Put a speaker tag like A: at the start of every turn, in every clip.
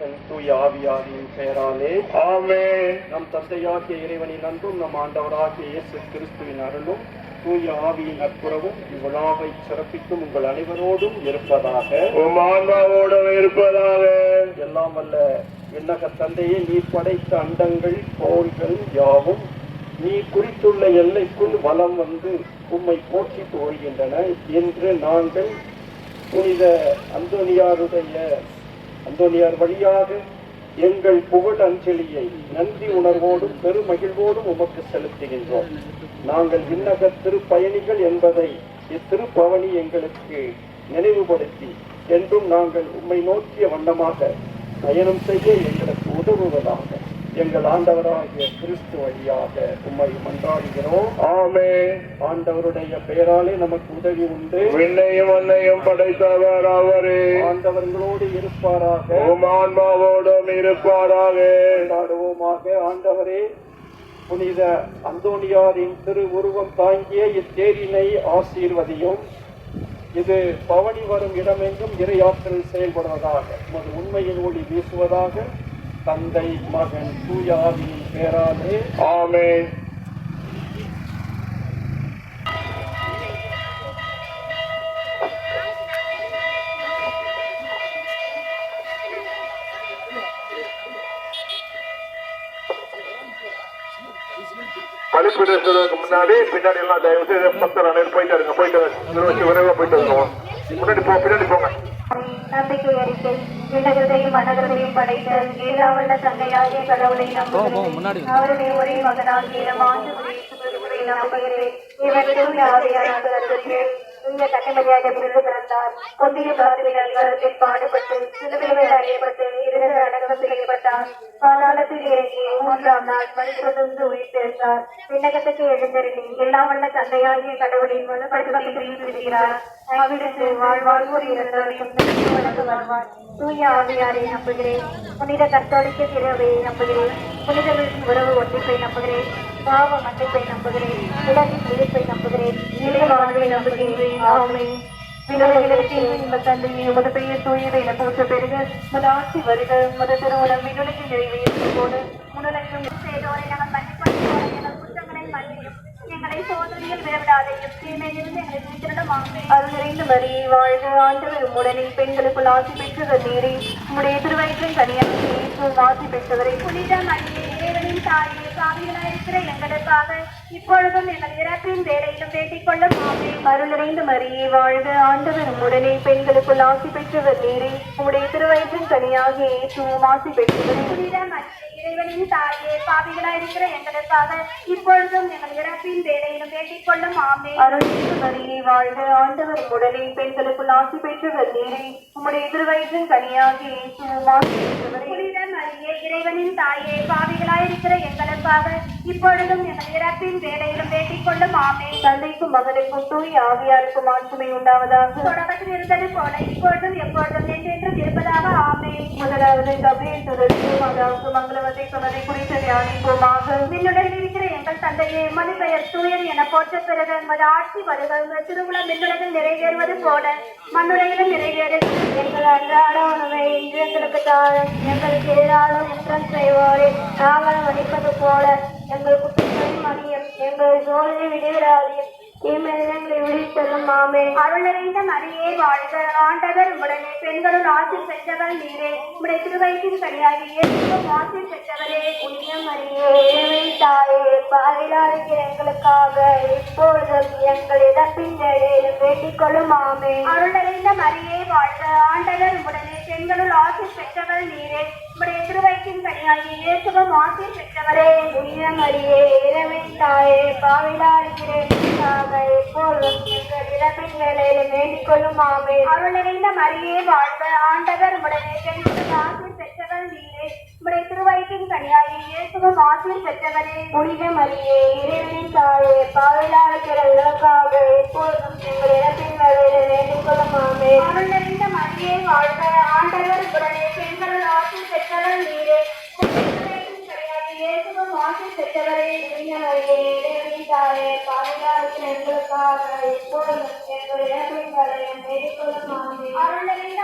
A: மகன் தூய ஆவியாரின் பெயராலே.
B: ஆமென்.
A: நம் தந்தையாகிய இறைவனின் அன்பும் நம் ஆண்டவராகிய இயேசு கிறிஸ்துவின் அருளும் தூய ஆவியின் நட்புறவும் இவ்விழாவை சிறப்பிக்கும் உங்கள் அனைவரோடும் இருப்பதாக.
B: ஆன்மாவோடும் இருப்பதாக.
A: எல்லாம் வல்ல விண்ணக தந்தையே நீ படைத்த அண்டங்கள் கோள்கள் யாவும் நீ குறித்துள்ள எல்லைக்குள் வலம் வந்து உம்மை போற்றி போகின்றன என்று நாங்கள் புனித அந்தோனியாருடைய அந்தோனியார் வழியாக எங்கள் புகழ் அஞ்சலியை நன்றி உணர்வோடும் பெருமகிழ்வோடும் உமக்கு செலுத்துகின்றோம். நாங்கள் விண்ணக திருப்பயணிகள் என்பதை இத்திருப்பவனி எங்களுக்கு நினைவுபடுத்தி என்றும் நாங்கள் உம்மை நோக்கிய வண்ணமாக பயணம் செய்ய எங்களுக்கு உதவுவதாக எங்கள் ஆண்டவராகிய கிறிஸ்து வழியாக உம்மை மன்றாடுகிறோம்.
B: ஆமென்.
A: ஆண்டவருடைய பெயராலே நமக்கு உதவி உண்டு.
B: விண்ணையும் மண்ணையும் படைத்தவர் அவரே.
A: ஆண்டவர்களோடு இருப்பாராக.
B: உம் ஆன்மாவோடும் இருப்பாராக.
A: கொண்டாடுவோமாக. ஆண்டவரே புனித அந்தோனியாரின் திரு உருவம் தாங்கிய இத்தேரினை ஆசீர்வதியும். இது பவனி வரும் இடமெங்கும் இறையாற்றல் செயல்படுவதாக உமது உண்மையின் ஒளி வீசுவதாக தந்தை மகன் தூயாவின் பேராலே.
B: ஆமென். கழிப்பிடத்துக்கு முன்னாடி பின்னாடி எல்லாம் தயவு செய்து பக்தர் அனைவரும் போயிட்டு இருங்க போயிட்டு நிறுவனத்து விரைவாக போயிட்டு வருவோம். முன்னாடி போ பின்னாடி போங்க.
C: நம்பிக்கை அறிக்கை விண்ணகத்தையும் மனகத்தையும் படைத்த ஏழாவல்ல தந்தையாகிய கடவுளை நம்புகிறேன் அவருடைய ஒரே மகனாகிய மாண்டு நம்புகிறேன் இவருக்கும் யாரையான கருத்துகிறேன் இந்த பிறந்து பிறந்தார் பொந்திய பாதிரின் அதிகாரத்தில் பாடுபட்டு சிலுவையில் அறியப்பட்டு இருந்த அடக்கம் செய்யப்பட்டார். பாதாளத்தில் இறங்கி மூன்றாம் நாள் மனுஷருந்து உயிர்த்தெழுந்தார் விண்ணகத்துக்கு எழுந்தருளி எல்லாம் வல்ல தந்தையாகிய கடவுளின் வலுப்படுத்தி இருக்கிறார் அவிடத்து வாழ்வாழ்வோர் இருந்தாரையும் வழங்க வருவார். தூய ஆவியாரை நம்புகிறேன். புனித கத்தோலிக்க திருவையை நம்புகிறேன். புனிதர்களின் உறவு ஒன்றிப்பை நம்புகிறேன். பாவ மன்னிப்பை நம்புகிறேன். உலகின் விழிப்பை நம்புகிறேன். இறை வாழ்வை நம்புகிறேன் ஆமை தந்தையை உமது பெயர் தூயதை என போற்ற பெருக உமது ஆட்சி வருக உமது திருமணம் விண்ணுலகில் நிறைவேற்றும் போது முன்னுலகிலும் செய்தோரை நாங்கள் மன்னிப்போம். எங்கள் குற்றங்களை மன்னியும். எங்களை சோதனையில் விடவிடாதையும் தீமையிலிருந்து எங்களை மீட்டிடம் அருள் நிறைந்த வாழ்க ஆண்டவர். உடனே பெண்களுக்குள் ஆசி பெற்றவர் நீரே. உம்முடைய திருவயிற்றின் தனியாக ஆட்சி ஆசி பெற்றவரை. புனித மரியே தாயே தாயே சாமிகளாயிருக்கிற எங்களுக்காக இப்பொழுதும் எங்கள் இறப்பின் வேலையிலும் வேண்டிக் கொள்ளும் ஆமே. அருள் நிறைந்த மரியே வாழ்க. ஆண்டவர் உடனே பெண்களுக்குள் ஆசி பெற்றவர் நீரே. உம்முடைய திருவயிற்றின் கனியாக இயேசுவும் ஆசி பெற்றவரை புனித மரியே இறைவனின் தாயே பாவிகளாயிருக்கிற எங்களுக்காக இப்பொழுதும் எங்கள் இறப்பின் வேலையிலும் வேண்டிக் கொள்ளும் ஆமே. அருள்மிகு மரியே வாழ்க. ஆண்டவர் உடனே பெண்களுக்குள் ஆசி பெற்றவர் நீரே. உம்முடைய திருவயிற்றின் கனியாகி இயேசுவும் ஆசி பெற்றவரே புனித மரியே இறைவனின் தாயே பாவிகளாயிருக்கிற எங்களுக்காக இப்பொழுதும் எங்கள் இறப்பின் வேலையிலும் வேண்டிக் கொள்ளும் ஆமே தந்தைக்கும் மகனுக்கும் தூய் ஆவியாருக்கும் ஆட்சிமை உண்டாவதாக. தொடக்கத்தில் இருந்தது போல இப்பொழுதும் எப்பொழுதும் என்றென்றும் இருப்பதாக ஆமே முதலாவது கபிரியன் தொடர்பு அதாவது மங்களவத்தை சொன்னதை குறித்து தியானிப்போமாக. மின்னுடன் இருக்கிற எங்கள் தந்தையே மணி பெயர் தூயர் என போற்ற பிறகு என்பது ஆட்சி வருக உங்கள் திருவுளம் மின்னுலகில் நிறைவேறுவது போல மண்ணுலகிலும் நிறைவேறு. எங்கள் அன்றாட உணவை இன்று எங்களுக்கு தாழும் எங்களுக்கு எதிராலும் குற்றம் செய்வோரே. நாங்கள் மன்னிப்பது போல எங்கள் குற்றங்களை மணியும் எங்கள் சோழனை விடுகிறாரையும் தீமைகளை விழித்தலும் மாமே அருள் நிறைந்த மரியே வாழ்க. ஆண்டவர் உடனே பெண்களுள் ஆசி பெற்றவர் நீரே. உடைய திருவயிற்றின் கனியாகி இயேசுவும் ஆசி பெற்றவரே புண்ணிய மரியே இறைவன் தாயே பாயிலாகிற எங்களுக்காக இப்பொழுதும் எங்கள் இறப்பின் வேலையிலும் வேண்டிக் கொள்ளும் ஆமே. அருள் நிறைந்த மரியே வாழ்க. ஆண்டவர் உடனே பெண்களுள் ஆசி பெற்றவர் நீரே. உடைய திருவயிற்றின் கனியாகி இயேசுவும் ஆசி பெற்றவரே. புனிதம் அறியே இறைவன் தாயே பாவிலாடுகிறேன் எங்களுக்காக எப்பொழுதும் எங்கள் வேண்டிக் கொள்ளும் ஆமே அருள் நிறைந்த மரியே வாழ்ந்த ஆண்டவர் உடனே பெண்களுள் ஆசி பெற்றவர் திருவயிற்றின் கனியாகி இயேசுவும் ஆசிரியர் பெற்றவரே புனித மரியே இறைவனின் தாயே பாவிலாகிற எங்களுக்காக எப்பொழுதும் எங்கள் இறப்பின் வேலையிலும் வேண்டிக் கொள்ளும் ஆமே மரியே வாழ்க ஆண்டவர் உடனே பெண்கள் ஆசிரியர் பெற்றவர் நீரே இயேசுவும் ஆசி பெற்றவரே புனித மரியே இறைவனின் தாயே பாவிலாகிற எங்களுக்காக எப்பொழுதும் எங்கள் இறப்பின் வேலையிலும் வேண்டிக் கொள்ளும் ஆமே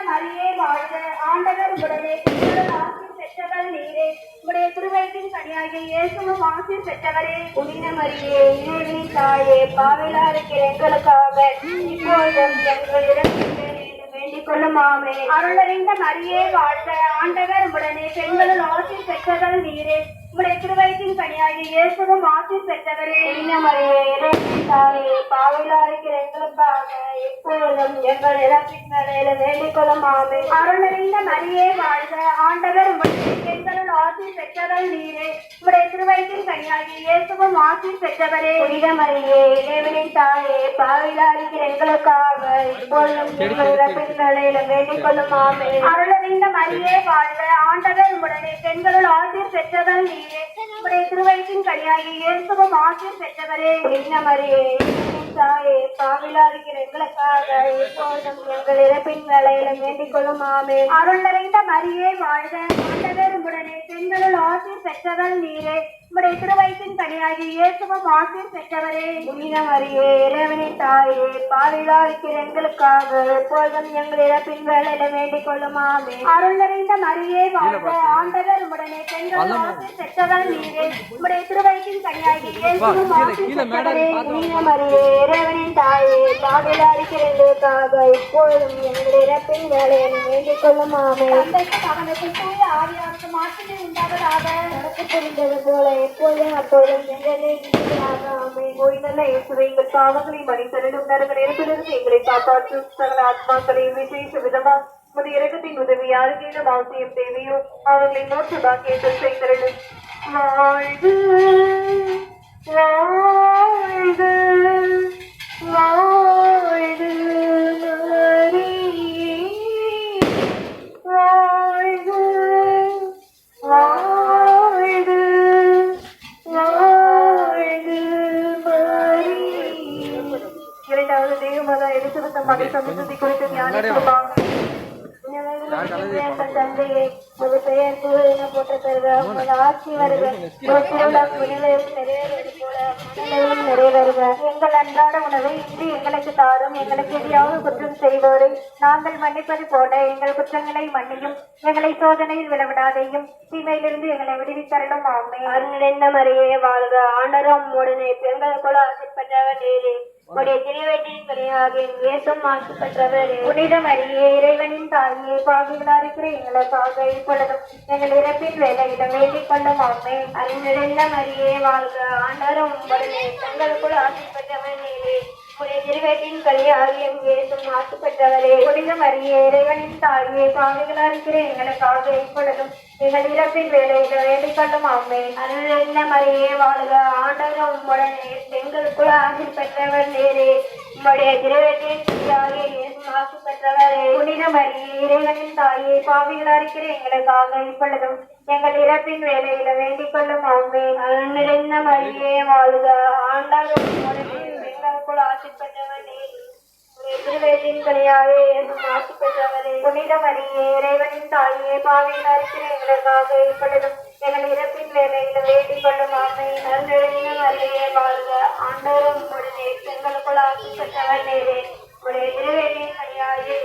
C: மரியே வாழ்க ஆண்டவர் உடனே பெண்கள் ஆசிரியர் பெற்றவர் நீரே.
D: உடைய திருவயத்தின் கனியாகிய இயேசுவும் ஆசீர் பெற்றவரே. புனித மரியே இறைவனின் தாயே பாவிலா இருக்கிற எங்களுக்காக இப்பொழுதும் எங்களிடம் வேண்டிக் கொள்ளும் ஆமே அருளறிந்த மரியே வாழ்க. ஆண்டவர் உடனே பெண்களுள் ஆசீர் பெற்றவர் நீரே. உடைய திருவயத்தின் கனியாகிய இயேசுவும் ஆசீர் பெற்றவரே. புனித மரியே இறைவனின் தாயே பாவிலா இருக்கிற எங்களுக்காக இப்பொழுதும் எங்கள் இறப்பின் வேலையில வேண்டிக் கொள்ளும் ஆமே அருளறிந்த மரியே வாழ்க. ஆண்டவர் உம்முடைய பெண்களுள் ஆசீர் பெற்றவள் நீரே. உடைய திருவயிற்றின் கனியாகி இயேசுவும் ஆசீர் பெற்றவரே. புனித மரியே இறைவனின் தாயே பாவிலா இருக்கிற எங்களுக்காக இப்பொழுதும் எங்கள் இறப்பின் வேலையில வேண்டிக் கொள்ளும் ஆமே அருளறிந்த மரியே வாழ்க. ஆண்டவர் உம்முடைய பெண்களுள் ஆசீர் பெற்றவள் நீரே. உடைய திருவயிற்றின் கனியாகி இயேசுவும் ஆசீர் பெற்றவரே. புனித மரியே இறைவனின் தாயே பாவிலா எங்களுக்காக இப்பொழுதும் எங்கள் இறப்பின் வேலையில வேண்டிக் கொள்ளும் ஆமே அருள் நிறைந்த மரியே வாழ்க. ஆண்டவர் உடனே பெண்களுள் ஆசீர் பெற்றவள் நீரே. உடைய திருவயிற்றின் கனியாகி இயேசுவும் ஆசீர் பெற்றவரே புனித மரியே இறைவனின் தாயே பாவிலா இருக்கிற எங்களுக்காக எப்பொழுதும் எங்கள் இறப்பின் வேலையில வேண்டிக் கொள்ளும் ஆமே அருள் நிறைந்த மரியே வாழ்க. ஆண்டவர் உடனே பெண்கள் ஆசீர் பெற்றவள் நீரே. உடைய திருவயிற்றின் கனியாகி இயேசுவும் ஆசீர் பெற்றவரே புனித மரியே இறைவனின் தாயே பாவிலா இருக்கிற எங்களுக்காக இப்பொழுதும் எங்கள் இறப்பின் வேலையில வேண்டிக் கொள்ளும் ஆமே அவனுக்கு தூய ஆவியாருக்கு மாற்றமே உண்டாவதாக. எனக்கு தெரிந்தது போல. எப்போதும் அப்பொழுதும் எங்களை ஆமே ஓய்நல்ல இயேசுவை எங்கள் பாவங்களை மனிதரிடம் நரக எங்களை காப்பாற்றும் சகல ஆத்மாக்களை விசேஷ விதமா உமது இறக்கத்தின் உதவி யாருக்கேனும் அவசியம் தேவையோ அவர்களை நோற்று பாக்கியத்தை செய்திருடும் வாழ்வு வாழ்வு வாழ்வு ஒரு பெயர் தருக ஆட்சி வருக ஒரு திருவிழா நிறைவேறுவது போல நிறைவேறுக எங்கள் அன்றாட உணவை இன்று எங்களுக்கு தாரும் எங்களுக்கு எதிராக குற்றம் செய்வோரை நாங்கள் மன்னிப்பது போல எங்கள் குற்றங்களை மன்னியும் எங்களை சோதனையில் விளவிடாதையும் தீமையிலிருந்து எங்களை விடுவித்தரலும் ஆமை அருணிடைந்த மறையே வாழ்க ஆண்டரம் உடனே பெண்கள் கூட ஆசைப்பட்டவர் நேரே. உடைய திருவெட்டின் பணியாக இயேசும் மாசு பெற்றவர். புனித மரியே இறைவனின் தாயே பாவிகளா இருக்கிற எங்களுக்காக இப்பொழுதும் எங்கள் இறப்பின் வேலையிடம் வேண்டிக் கொள்ளும் ஆமை அறிஞரிந்த மரியே வாழ்க. ஆண்டாரும் தங்களுக்குள் ஆசைப்பட்டவர் நீரே. உடைய திருவேட்டின் கலியாகிய இயேசும் மாசு பெற்றவரே புனித மரியே இறைவனின் தாயே பாவிகளா இருக்கிற எங்களுக்காக இப்பொழுதும் எங்கள் இறப்பின் வேலையில வேண்டிக் கொள்ளும் ஆமை. அருளிந்த மரியே வாழ்க ஆண்டவரும் உடனே பெண்களுக்குள் பெற்றவர் நேரே. உம்முடைய திருவற்றின் கலியாகிய மாசு பெற்றவரே புனித மரியே இறைவனின் தாயே பாவிகளா இருக்கிற எங்களுக்காக இப்பொழுதும் எங்கள் இறப்பின் வேலையில வேண்டிக் கொள்ளும் மரியே பெண்களுக்குள் ஆசி பெற்றவனே ஆசி இறைவனின் தாயே பாவியில் எங்களுக்காக இப்பொழுதும் எங்கள் இறப்பின் வேலையில வேண்டிக் கொள்ளும் ஆமை வாழ்க. ஆண்டோரும் உடனே பெண்களுக்குள் ஆசி பெற்றவர் நேரே. உடைய திருவேதியின் கனியாயே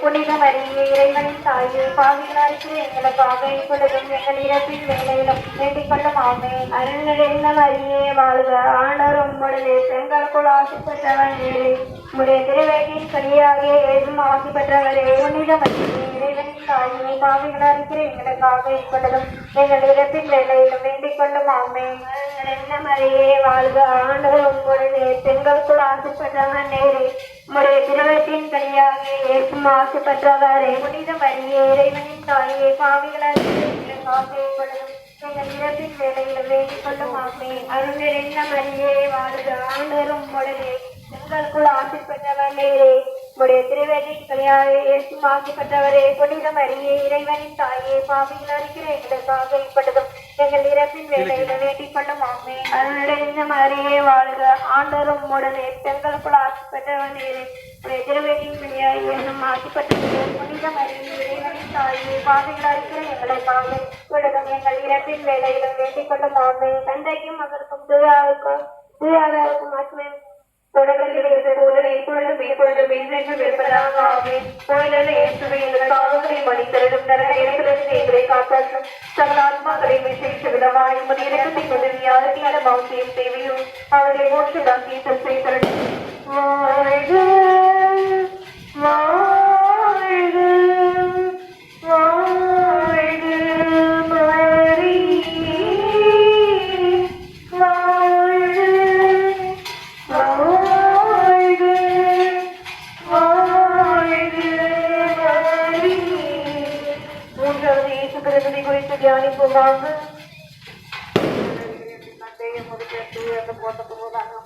D: புனித மரியே இறைவனின் தாயே பாவிகளாருக்கு இருக்கிற எங்களுக்காக இப்பொழுதும் எங்கள் இறப்பின் வேலையிலும் வேண்டிக் கொள்ளும் ஆமை அருள் நிறைந்த மரியே வாழ்க ஆண்டோரும் உடனே பெண்களுக்குள் ஆசி பெற்றவன். நேரே உடைய திருவேகின் கனியாகிய ஏதும் ஆசி பெற்றவரே. புனித மரியே இறைவனின் தாயே பாவிகளா இருக்கிற எங்களுக்காக இப்பொழுதும் எங்கள் இறப்பின் வேலையிலும் வேண்டிக் கொள்ளும் ஆமே என்ன மரியே வாழ்க ஆண்டவர் உங்களுடைய பெண்களுக்குள் ஆசி நேரே உடைய திருவேட்டின் கனியாகிய ஏசும் ஆசி புனித மரியே இறைவனின் தாயே பாவிகளா இருக்கிற எங்களுக்காக இப்பொழுதும் எங்கள் இறப்பின் வேலையிலும் வேண்டிக் கொள்ளும் ஆமே அருள் நிறைந்த மரியே வாழ்க ஆண்டவர் உங்களுடைய எங்களுக்குள் ஆசி நேரே உடைய திருவேட்டின் கனியாக இயேசு ஆசி பெற்றவரே புனித மரியே இறைவனின் தாயே பாவிகள் அறிக்கிற எங்களுக்காக இப்பொழுதும் எங்கள் இறப்பின் வேலையில வேண்டிக் கொள்ளும் ஆமே அருளிந்த மரியே வாழ்க ஆண்டரும் உடனே பெண்களுக்குள் ஆசி பெற்றவர் நேரே. உடைய திருவேட்டின் கனியாக இயேசு ஆசி பெற்றவரே புனித மரியே இறைவனின் தாயே பாவிகள் அறிக்கிற எங்களுக்காக இப்பொழுதும் எங்கள் இறப்பின் வேலையில வேண்டிக் கொள்ளும் ஆமே தந்தைக்கும் மகனுக்கும் தூயாவுக்கும் தூயாவுக்கும் ஆத்மே தொடர்கிறது போல இப்பொழுதும் இப்பொழுதும் என்றென்றும் இருப்பதாக ஆமென். கோயிலில் இயேசுவை எங்கள் பாவங்களை மன்னித்தருளும் நரக நேரத்திலிருந்து எங்களை காப்பாற்றும் சகல ஆத்மாக்களை விசேஷ விதமாய் உமது தேவையும் அவருடைய பாக்கியத்தை செய்தரணும் வாழ்க வாழ்க करने के लिए कोई तैयारी पूर्वांग மூன்றாவது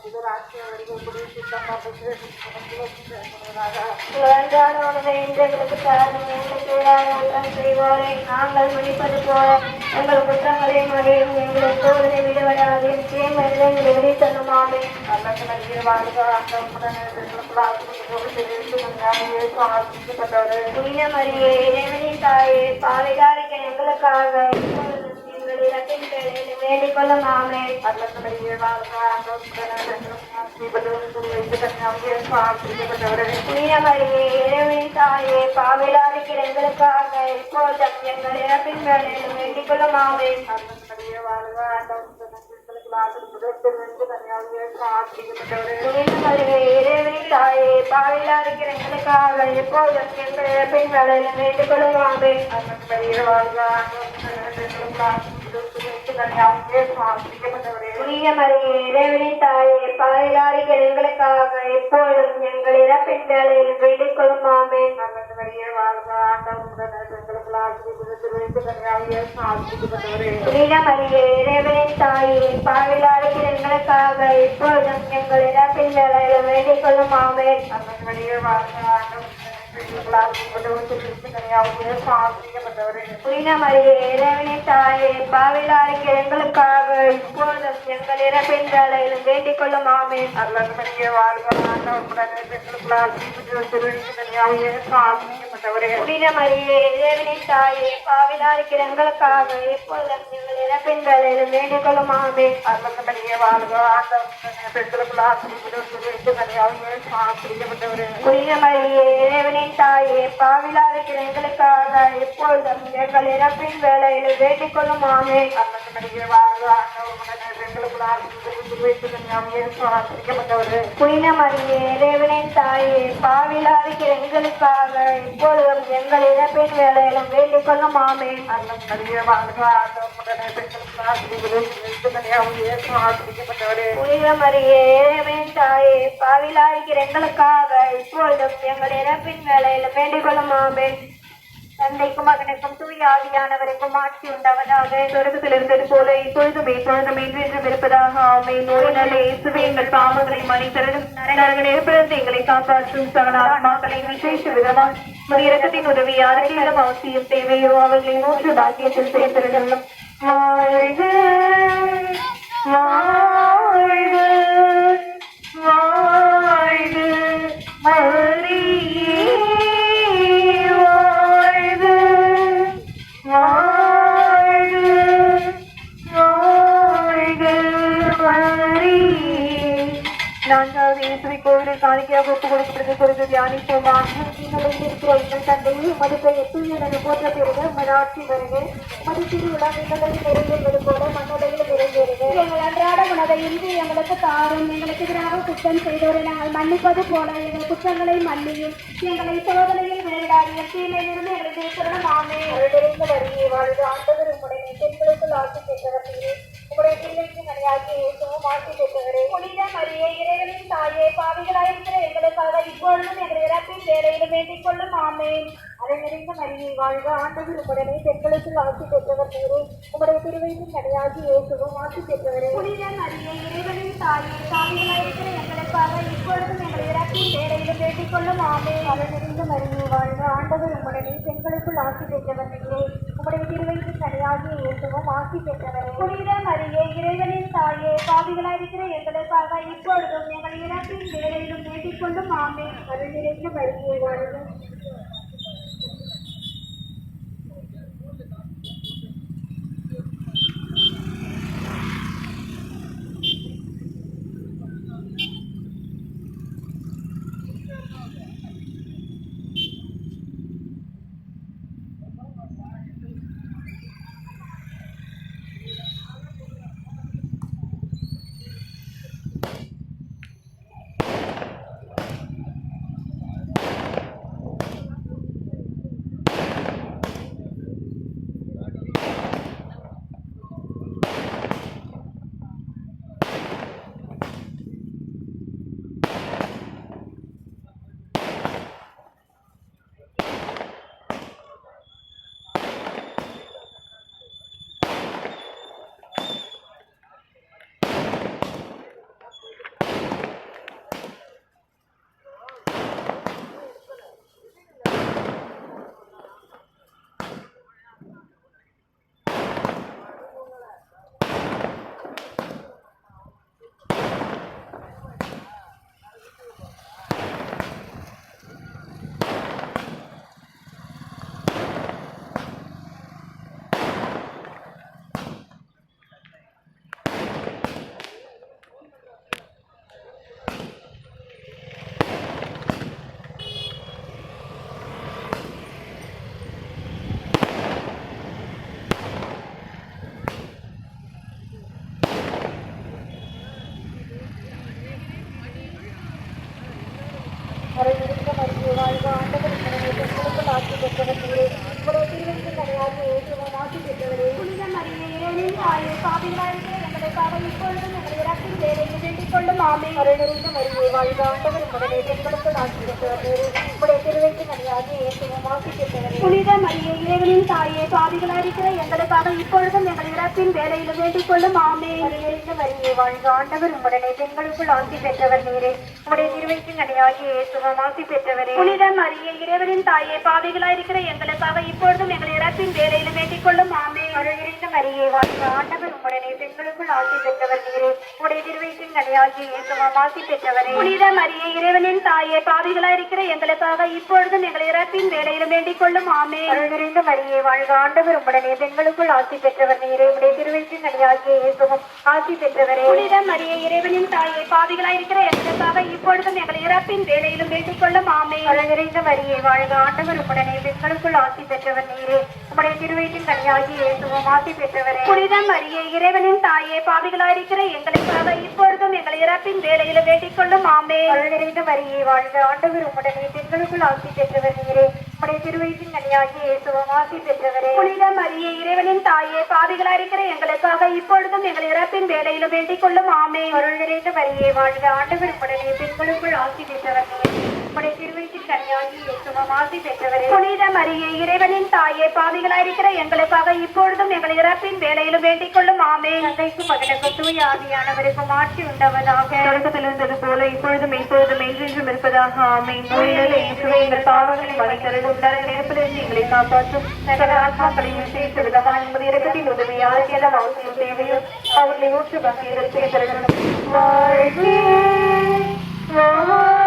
D: இயேசு பிறந்ததை குறித்து தியானிப்போமாக வேண்டான உணவை எங்களுக்கு தரணும் எங்களுக்கு ஏதாவது குற்றம் செய்வோரை. நாங்கள் மன்னிப்பது போல எங்கள் குற்றங்களை மறையும் எங்களை சோதனை விடுவதாக தீமையிலிருந்து எங்களை விடுத்தனுமாமே புனிதமரியே இறைவனின் தாயே பாவிகாரிக்க எங்களுக்காக இப்பொழுதும் எங்கள் இரட்டின் பேரில் வேண்டிக் கொள்ளும் ஆமே. புனிதமரியே இறைவனின் தாயே பாவிலாரிக்கிற எங்களுக்காக இப்பொழுதும் எங்கள் வேலையில் வேண்டிக் கொள்ளும் புனிதமரியே இறைவனை தாயே பாவிலாரிக்கிற எங்களுக்காக இப்பொழுதும் எங்கள் இறப்பின் வேலையில் வேண்டிக் கொள்ளும் புனிதமரியே இறைவனின் தாயே பாவிலாரிக்கிற எங்களுக்காக இப்பொழுதும் எங்கள் இறப்பின் வேலையில் வேண்டிக் கொள்ளும் ஆமே புனிதமரியே தாயே பாவிலாரிக்கிற எங்களுக்காக இப்பொழுதும் எங்கள் இறப்பின் வேலையில் வேண்டிக் கொள்ளும் ஆமே புனிதமரியே இறைவனின் தாயே பாவிலாரிக்கிற எங்களுக்காக இப்பொழுதும் எங்கள் இறப்பின் வேலையில் வேண்டிக் கொள்ளும் ஆமே புனிதமரியே இறைவனின் தாயே பாவிலாரிக்கிற எங்களுக்காக இப்பொழுதும் தாயே இறப்பின் வேலையில் தாயே பாவிலாரிக்கிற எங்களுக்காக எப்பொழுதும் எங்கள் இறப்பின் வேலையில் வேண்டிக் கொள்ளும் ஆமே புனிதமரியே இறைவனின் தாயே பாவிலாரிக்கிற எங்களுக்காக எப்பொழுதும் எங்கள் இறப்பின் வேலையிலும் வேண்டிக் கொள்ளும் ஆமே புனிதமரியே இறைவனின் தாயே பாவிலாரிக்கிற எங்களுக்காக இப்பொழுதும் எங்கள் இறப்பின் வேலையிலும் வேண்டிக் கொள்ளும் ஆமே. தந்தைக்கும் மகனுக்கும் தூய ஆவியானவருக்கும் ஆட்சி உண்டாவதாக சொர்க்கத்தில் இருந்தது போல இப்பொழுதும் இப்பொழுதும் என்றென்றும் இருப்பதாக ஆமை. நோய் நல்ல இயேசுவே எங்கள் பாவங்களை மன்னித்தரலும் நரக நெருப்பிலிருந்து எங்களை காப்பாற்றும் சகல ஆத்மாக்களை விசேஷ விதமாக உமது இரக்கத்தின் உதவி யாருக்கெல்லாம் அவசியம் தேவையோ அவர்களை மூன்று பாக்கியத்தில் சேர்த்திருந்தோம் வாழ்க ஒப்புக் கொடுக்கப்படுவது குறித்து தியானிப்போமாக இருக்கிற எங்கள் தந்தையை உமது பெயர் தூயனது போற்ற பெறுக உமது ஆட்சி வருக உமது திருவிழா எங்களில் நிறைவேறுவது போல மன்னதையில் நிறைவேறுக எங்கள் அன்றாட உணவை இன்று எங்களுக்கு தாரும் எங்களுக்கு எதிராக குற்றம் செய்தோரை நாங்கள் மன்னிப்பது போல எங்கள் குற்றங்களை மன்னியும் எங்களை சோதனையில் நேரிடாதீர்கள் தீமையிலிருந்து எங்களை தேசரணம் ஆமே நிறைந்த வரியை வாழ்க ஆண்டவர் உம்முடைய பெண்களுக்குள் ஆட்சி பெற்றவர்களே உங்களுடைய பிள்ளைக்கு மணியாகி இயேசுவும் ஆட்சி பெற்றவரே புனித மரியே இறைவனின் தாயே பாவிகளாயிருக்கிற எங்களுக்காக இப்பொழுதும் எங்கள் இறப்பின் வேலையிலும் வேண்டிக் கொள்ளும் ஆமேன் அதை மரியை வாழ்க ஆண்டவர் உடனே பெண்களுக்கு ஆட்சி பெற்றவர் பேரே உங்களுடைய திருவயிற்றின் மணியாகி இயேசுவும் ஆட்சி பெற்றவரே புனித மரியே இறைவனின் தாயே பாவிகளாயிருக்கிற எங்களுக்காக இப்பொழுதும் எங்கள் இறப்பின் வேலையிலும் வேண்டிக் கொள்ளும் ஆமேன் அதை நிறைந்த அருகே வாழ்க ஆண்டவர் உடனே பெண்களுக்குள் ஆசி பெற்றவர் பேரே உங்களுடைய திருவயிற்றின் சனியாகிய இயேசுவும் ஆசி பெற்றவரே. புனிதம் அருகே இறைவனின் தாயே பாவிகளாயிருக்கிற எங்களுக்காக இப்பொழுதும் எங்கள் இறப்பின் வேலையிலும் வேண்டிக் கொள்ளும். ஆமே அருள் நிறைந்த மரியை வாழ்க.
E: இப்பொழுதும் எங்கள் இறப்பின் வேலையிலும் வேண்டிக் கொள்ளும் ஆமே மரியே வாழ்க ஆண்டவர் உடனே பெண்களுக்குள் ஆசி பெற்றவர் நீரே. உடைய திருவைக்கு நடிகாகி இயேசுவும் ஆசி பெற்றவரே. புனித மரியே இறைவனின் தாயே பாவிகளாக இருக்கிற எங்களுக்காக இப்பொழுதும் எங்கள் இறப்பின் வேலையிலும் வேண்டிக் கொள்ளும் ஆமே அருளிருந்த மரியே வாழ்க ஆண்டவர் உடனே பெண்களுக்குள் ஆசி பெற்றவர் நீரே. உடைய திருவயிற்றின் கனியாகி இயேசுவும் ஆசி பெற்றவரே. புனித மரியே இறைவனின் தாயே பாவிகளாய் இருக்கிற எங்களுக்காக இப்பொழுதும் எங்கள் இறப்பின் வேலையிலும் வேண்டிக் கொள்ளும் ஆமே அருள்நிறைந்த மரியே வாழ்க ஆண்டவர் உடனே பெண்களுக்குள் ஆசி பெற்றவர் உடைய திருவயிற்றின் கனியாகி இயேசுவும் ஆசி பெற்றவரே. புனித மரியே இறைவனின் தாயே பாவிகளாய் இருக்கிற எங்களுக்காக இப்பொழுதும் எங்கள் இறப்பின் வேலையிலும் வேண்டிக் கொள்ளும் ஆமே அருள்நிறைந்த மரியே வாழ்க ஆண்டவர் உடனே பெண்களுக்குள் ஆசி பெற்றவர் நீரே. உடைய திருவயிற்றின் கனியாகி இயேசுவும் ஆசி பெற்றவரே. புனித மரியே இறைவனின் தாயே பாவிகளாய் இருக்கிற எங்களுக்காக இப்பொழுதும் எங்கள் இறப்பின் வேலையில வேண்டிக் கொள்ளும் ஆமே நிறைந்த மரியே வாழ்க ஆண்டவர் உடனே பெண்களுக்குள் ஆசி பெற்றவர் நீரே. உடைய திருவயிற்றின் கனியாகி இயேசுவும் ஆசி பெற்றவரே. புனித மரியே இறைவனின் தாயே பாவிகளாய் இருக்கிற எங்களுக்காக இப்பொழுதும் எங்கள் இறப்பின் வேலையில வேண்டிக் கொள்ளும். ஆமே அருள் நிறைந்த மரியே வாழ்க ஆண்டவர் உடனே பெண்களுக்குள் ஆசி பெற்றவர். உடைய திருவயிற்றின் கனியாகி ஆசி பெற்றவரே புனித மரியே இறைவனின் தாயே பாவிகளாய் இருக்கிற எங்களுக்காக இப்பொழுதும் எங்கள் இறப்பின் வேலையிலும் வேண்டிக் கொள்ளும் ஆமே தந்தைக்கும் மகனுக்கும் தூய ஆவியானவருக்கும் ஆட்சி உண்டவதாக. தொடக்கத்தில் இருந்தது போல இப்பொழுதும் இப்பொழுதும் என்றென்றும் இருப்பதாக ஆமை எங்கள் பாவங்களை மறைத்தருளும் நரக நெருப்பிலிருந்து எங்களை காப்பாற்றும். சகல ஆத்மாக்களையும் சேர்த்து விதமாக உமது இறக்கத்தின் உதவி யாருக்கெல்லாம் அவசியம் தேவையோ அவர்களை ஊற்று வகையில் சேர்த்தருளும் வாழ்க வாழ்க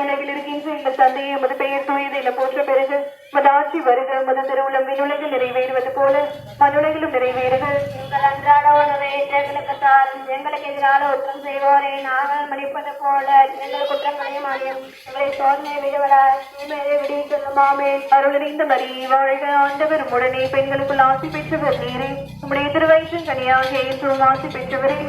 E: விண்ணுலகில் இருக்கின்ற இந்த தந்தையை உமது பெயர் தூயது என போற்ற பிறகு உமது ஆட்சி வருக உமது திருவுளம் விண்ணுலகில் நிறைவேறுவது போல மண்ணுலகிலும் நிறைவேறுக. எங்கள் அன்றாட உணவை எங்களுக்கு தாரும் எங்களுக்கு எதிரான குற்றம் செய்வோரை நாங்கள் மன்னிப்பது போல எங்கள் குற்றங்களையும் அறியும் எங்களை சோதனை விடுவதால் தீமையை விடிய சொல்லுமாமே அருளறிந்த மரி வாழ்க ஆண்டவர் உடனே பெண்களுக்குள் ஆசி பெற்றவர் நீரே. உம்முடைய திருவயிற்றின் கனியாக ஏற்றும் ஆசி பெற்றவரே.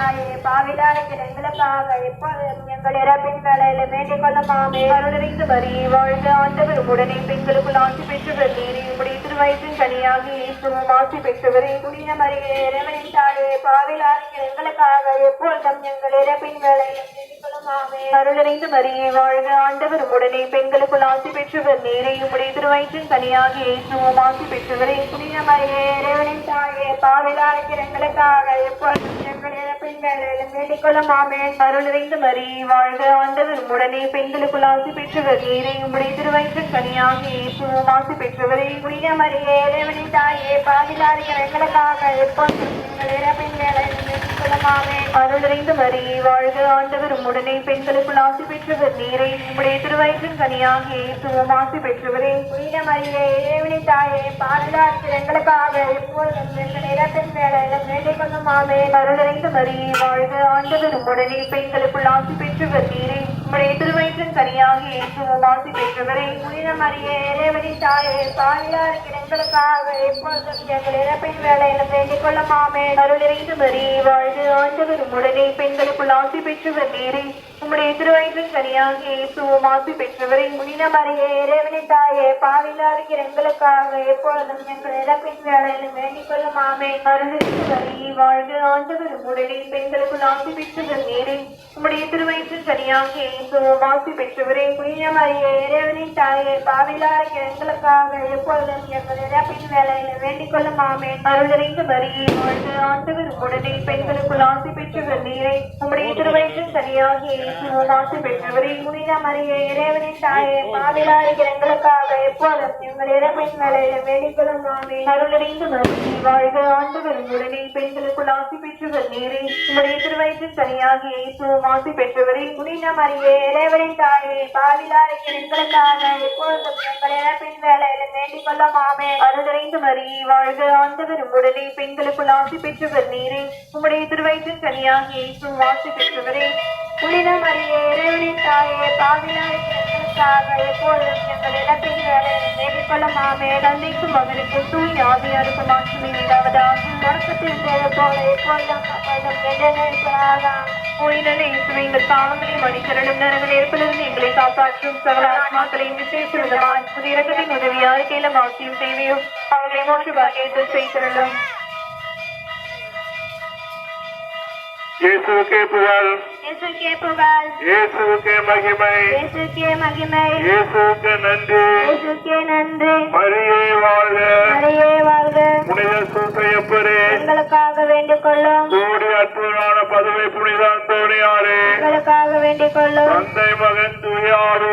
E: தாயே பாவிலான எங்களுக்காக எப்போதும் எங்கள் இறப்பின் வேலையில வேண்டிக் கொள்ளமாமே அருளிந்த மரி வாழ்க ஆண்டவர். உடனே பெண்களுக்குள் ஆசி பெற்றவர். நீரே உம்முடைய திருவயிற்றின் கனியாக இயேசுவும் ஆசி பெற்றவரே. புனித மரியே இறைவனின் தாயே பாவிலான எங்களுக்காக எப்பொழுதும் எங்கள் இறப்பின் வேலையில வேண்டிக் கொள்ளமாமே அருளிந்த மரியே வாழ்க ஆண்டவர். உடனே பெண்களுக்குள் ஆசி பெற்றவர். நீரே உம்முடைய திருவயிற்றின் கனியாக இயேசுவும் ஆசி பெற்றவரே. புனித மரியே இறைவனின் தாயே பாவிலான எங்களுக்காக எப்பொழுதும் எங்கள் இறப்பின் வேலையில வேண்டிக் கொள்ளமாமே அருளிந்த வாழ்க ஆண்டவர். உடனே பெண்களுக்குள் ஆசி பெற்றவர். நீரே உம்முடைய திருவயிற்றின் கனியாக இயேசுவும் ஆசி பெற்றவரே புனித மரியே இறைவனின் தாயே பாதிலாரிய எங்களுக்காக எப்பொழுதும் இறப்பின் வேண்டிக் கொள்ளமாமே வாழ்க ஆண்டவர் உடனே பெண்களுக்குள் ஆசி பெற்றவர் நீரை. உடைய திருவயிற்றின் கனியாக இயேசுவும் ஆசி பெற்றவரே. புனித மரியே இறைவனின் தாயே பாவிலான எங்களுக்காக எப்பொழுதும் நேரத்தின் இறப்பின் வேலையில வேண்டிக் கொள்ளமாமே. அருளிந்த மரி வாழ்க ஆண்டவர் உடனே பெண்களுக்குள் ஆசி பெற்றவர் நீரை. உம்முடைய திருவயிற்றின் கனியாக இயேசுவும் ஆசி பெற்றவரே புனித மரியே இறைவனின் தாயே பாவிலா இருக்கிற எப்பொழுதும் எங்கள் இறப்பின் வேலையில வேண்டிக் கொள்ளமாமே அருளிறைந்து மரி வாழ்க ஆண்டவர் உடனே பெண்களுக்குள் ஆசி பெற்றவர் நீரே. உம்முடைய திருவயிற்றின் சரியாக இயேசுவும் பெற்றவரை பெற்றவரே புனித இறைவனை தாயே பாவிலா இருக்கிற எங்களுக்காக எப்பொழுதும் எங்கள் இறப்பின் வேலையிலும் வேண்டிக் கொள்ளும் ஆமே மருந்து மரி வாழ்க ஆண்டவர் உடலில் பெண்களுக்கு ஆசி பெற்றவர் நேரே. உம்முடைய திருவயிற்றின் சரியாக இயேசுவும் பெற்றவரை பெற்றவரே புனித இறைவனை தாயே பாவிலா இருக்கிற எங்களுக்காக எப்பொழுதும் எங்கள் இறப்பின் வேலையிலும் வேண்டிக் கொள்ளும் ஆமே அருளறிந்த மரியே வாழ்க ஆண்டவர் உடலில் பெண்களுக்கு ஆசி பெற்றவர் நேரே. உம்முடைய திருவயிற்றின் கனியாக இயேசுவும் ஆசி பெற்றவரே புனித மரியே இறைவனின் தாயே பாவிலா இருக்கிற எங்களுக்காக எப்பொழுதும் எங்கள் இறப்பின் வேலையில வேண்டிக் கொள்ளுமாமே அருளறிந்த மரியே வாழ்க ஆண்டுகளும் உடனே பெண்களுக்குள் ஆசி பெற்றவர் நீரே உம்முடைய திருவயிற்றின் கனியாக இயேசுவும் ஆசி பெற்றவரே புனித மரியே இறைவனின் தாயே பாவிலா இருக்கிற எங்களுக்காக எப்பொழுதும் எங்கள் இறப்பின் வேலையில வேண்டிக் கொள்ளமாமே அருளடைந்து மரியே வாழ்க ஆண்டவர் உடனே பெண்களுக்குள் ஆசி பெற்றவர் நீரே உம்முடைய திருவயிற்றின் கனியாக இயேசுவும் ஆசி பெற்றவரே புனித மரியே இறைவனின் தாயே பாவிலா
D: எப்பொழுதும் எங்கள் இழப்பின் வேலை மேற்கொள்ளும் ஆமே. தந்தைக்கும் மகனுக்கும் தூய் ஆவியாருக்கும் மாற்றுமை உண்டாவதாக தொடக்கத்தில் இருந்தது போல எப்பொழுதும் அப்பொழுதும் என்றென்றைக்காக உயிரிழந்த இயேசுவை எங்கள் பாவங்களை மன்னித்தருளும் நரக நெருப்பிலிருந்து எங்களை காப்பாற்றும் சகல விசேஷ இறக்கத்தின் கேளும் அவர்களை மோட்ச பாக்கியத்தில் செய்திருந்தோம்
B: இயேசுவுக்கே புகழ்.
D: இயேசுக்கே புகழ்.
B: இயேசுவுக்கே மகிமை.
D: இயேசுக்கே மகிமை.
B: இயேசுவுக்கு நன்றி.
D: இயேசுக்கே நன்றி.
B: மரியே வாழ்க.
D: மரியே வாழ்க.
B: புனித சூசையப்பரே.
D: எங்களுக்காக வேண்டிக் கொள்ளும்
B: கோடி அற்புதமான பதவி புனித அந்தோணியாரே.
D: எங்களுக்காக வேண்டிக் கொள்ளும்
B: தந்தை மகன் தூயாவி